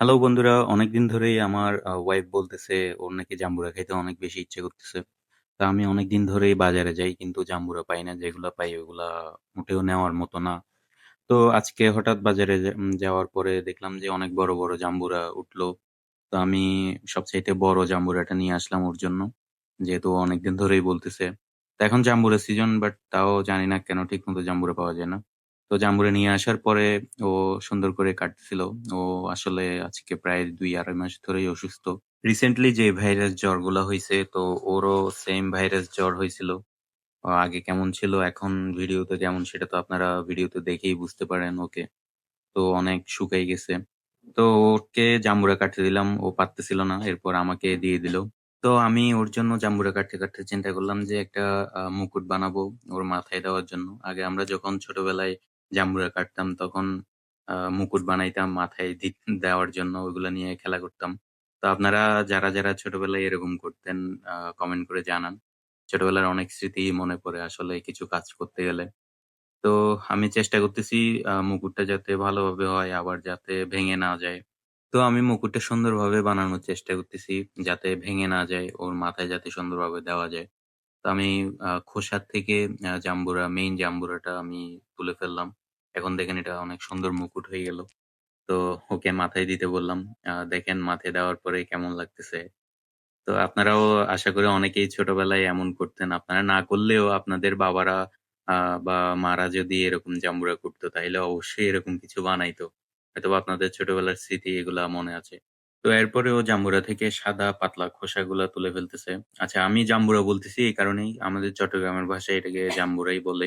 Hello বন্ধুরা, অনেকদিন ধরেই আমার ওয়াইফ বলতেছে ওর নাকি জাম্বুরা খাইতে অনেক বেশি ইচ্ছে করতেছে। তা আমি অনেকদিন ধরেই বাজারে যাই কিন্তু জাম্বুরা পাই না। যেগুলা পাই ওগুলা মোটেও নেওয়ার মতো না। তো আজকে হঠাৎ বাজারে যাওয়ার পরে দেখলাম যে অনেক বড়, বড় জাম্বুরা উঠল। তো আমি সবচাইতে বড় জাম্বুরাটা নিয়ে আসলাম ওর জন্য। যেহেতু অনেকদিন ধরেই বলতেছে। তো এখন জাম্বুরা সিজন বাট তাও জানি না কেন ঠিক মতো জাম্বুরা পাওয়া যায় না। তো জাম্বুরা নিয়ে আসার পরে ও সুন্দর করে কাটতেছিল। ও আসলে আজকে প্রায় ২-২.৫ মাস ধরেই অসুস্থ। রিসেন্টলি যে ভাইরাস জ্বরগুলা হয়েছে তো ওরও সেম ভাইরাস জ্বর হয়েছিল আগে কেমন ছিল এখন ভিডিওতে কেমন সেটা তো আপনারা ভিডিওতে দেখেই বুঝতে পারেন ওকে। তো অনেক শুকাই গেছে। তো ওকে জাম্বুরা কাটতে দিলাম। ও পারতেছিল না। এরপর আমাকে দিয়ে দিল। তো আমি ওর জন্য জাম্বুরা কাটতে, কাটতে চিন্তা করলাম যে একটা মুকুট বানাবো ওর মাথায় দেওয়ার জন্য। আগে আমরা যখন ছোটবেলায় জাম্বুরা কাটতাম তখন আ মুকুট বানাইতাম মাথায় দি দেওয়ার জন্য ওইগুলা নিয়ে খেলা করতাম। তো আপনারা যারা, যারা ছোটবেলায় এরকম করতেন কমেন্ট করে জানান। ছোটবেলার অনেক স্মৃতি মনে পড়ে আসলে কিছু কাজ করতে গেলে। তো আমি চেষ্টা করতেছি আ মুকুটটা যাতে ভালোভাবে হয় আবার যাতে ভেঙে না যায়। তো আমি মুকুটটা সুন্দরভাবে বানানোর চেষ্টা করতেছি যাতে ভেঙে না যায়। ওর মাথায় যাতে সুন্দরভাবে দেওয়া যায়। তো আমি, আ, খোসার থেকে জাম্বুরা মেইন জাম্বুরাটা আমি তুলে ফেললাম। এখন দেখেন এটা অনেক সুন্দর মুকুট হয়ে গেল। তো ওকে মাথায় দিতে বললাম। আ, দেখেন মাথায় দেওয়ার পরে কেমন লাগতেছে। তো আপনারাও আশা করি অনেকেই ছোটবেলায় এমন করতেন। আপনারা না করলেও আপনাদের বাবারা, আ, বা মারা যদি এরকম জাম্বুরা করতো তাইলে অবশ্যই এরকম কিছু বানাইতো। হয়তোবা আপনাদের ছোটবেলার স্মৃতি এগুলা মনে আছে। তো এরপরেও জাম্বুরা থেকে সাদা পাতলা খোসাগুলা তুলে ফেলতেছে। আচ্ছা আমি জাম্বুরা বলতেছি এই কারণেই আমাদের চট্টগ্রামের ভাষায় এটাকে জাম্বুরাই বলে।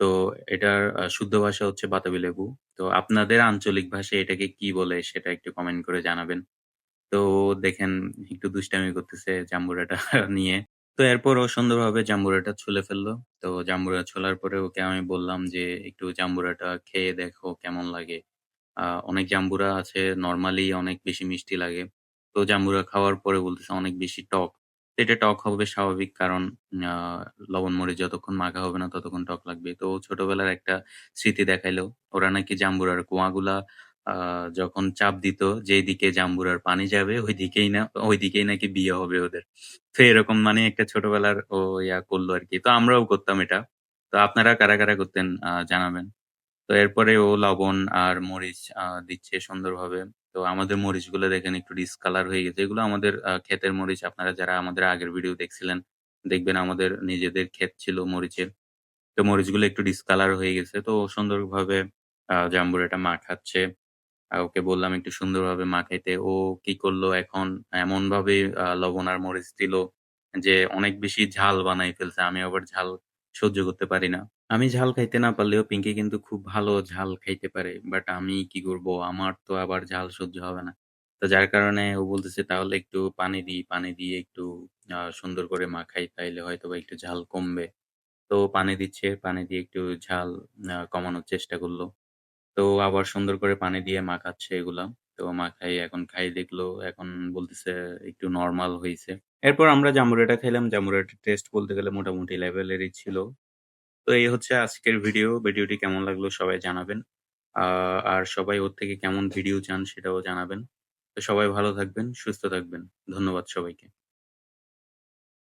তো এটার শুদ্ধ ভাষা হচ্ছে বাতাবি লেবু। তো আপনাদের আঞ্চলিক ভাষায় এটাকে কি বলে সেটা একটু কমেন্ট করে জানাবেন। তো দেখেন একটু দুষ্টামি করতেছে জাম্বুরাটা নিয়ে। তো এরপর ও সুন্দরভাবে জাম্বুরাটা ছুলে ফেলল। তো জাম্বুরা ছোলার পরে ওকে আমি বললাম যে, "একটু জাম্বুরাটা খেয়ে দেখো কেমন লাগে।" অনেক জাম্বুরা আছে নরমালি অনেক বেশি মিষ্টি লাগে। তো জাম্বুরা খাওয়ার পরে বলতেছে অনেক বেশি টক। এটা টক হবে স্বাভাবিক কারণ লবণ-মরিচ যতক্ষণ মাখা হবে না ততক্ষণ টক লাগবে। তো ছোটবেলার একটা স্মৃতি দেখাইলো। ওরা নাকি জাম্বুরার কোয়াগুলা যখন চাপ দিত যেদিকে জাম্বুরার পানি যাবে ওইদিকেই না ওইদিকেই নাকি বিয়ে হবে ওদের। তো এরকম মানে একটা ছোটবেলার ও ইয়া করল আরকি। তো আমরাও করতাম এটা। তো আপনারা কারা, কারা করতেন জানাবেন। তো এরপরে ও লবণ আর মরিচ আ দিচ্ছে সুন্দরভাবে। তো আমাদের মরিচগুলো দেখেন একটু ডিসকালার হয়ে গেছে। এগুলো আমাদের ক্ষেতের মরিচ। আপনারা যারা আমাদের আগের ভিডিও দেখছিলেন, দেখবেন আমাদের নিজেদের ক্ষেত ছিল মরিচের। তো মরিচগুলো একটু ডিসকালার হয়ে গেছে। তো ও সুন্দরভাবে আ জাম্বুরাটা মাখাচ্ছে। আ ওকে বললাম একটু সুন্দরভাবে মাখাইতে। ও কি করল এখন এমনভাবে আ লবণ আর মরিচ দিল যে অনেক বেশি ঝাল বানায় ফেলছে। আমি আবার ঝাল সহ্য করতে পারি না। আমি ঝাল খাইতে না পারলেও পিঙ্কি কিন্তু খুব ভালো ঝাল খাইতে পারে। বাট আমি কি করব? আমার তো আবার ঝাল সহ্য হবে না। তো যার কারণে ও বলতেছে তাহলে একটু পানি দিই, পানি দিয়ে একটু সুন্দর করে মাখাই তাইলে হয়তোবা একটু ঝাল কমবে। তো পানি দিচ্ছে, পানি দিয়ে একটু ঝাল কমানোর চেষ্টা করল। তো আবার সুন্দর করে পানি দিয়ে মাখাচ্ছে এগুলা। তো মাখাই এখন খাই দেখল এখন বলতেছে একটু নরমাল হইছে। এরপর আমরা জাম্বুরাটা খাইলাম। জাম্বুরাটার টেস্ট বলতে গেলে মোটামুটি লেভেলেরই ছিল। তো এই হচ্ছে আজকের ভিডিও। ভিডিওটি কেমন লাগল সবাই জানাবেন। আর সবাই ওর থেকে কেমন ভিডিও চান সেটাও জানাবেন। তো সবাই ভালো থাকবেন, সুস্থ থাকবেন। ধন্যবাদ সবাইকে।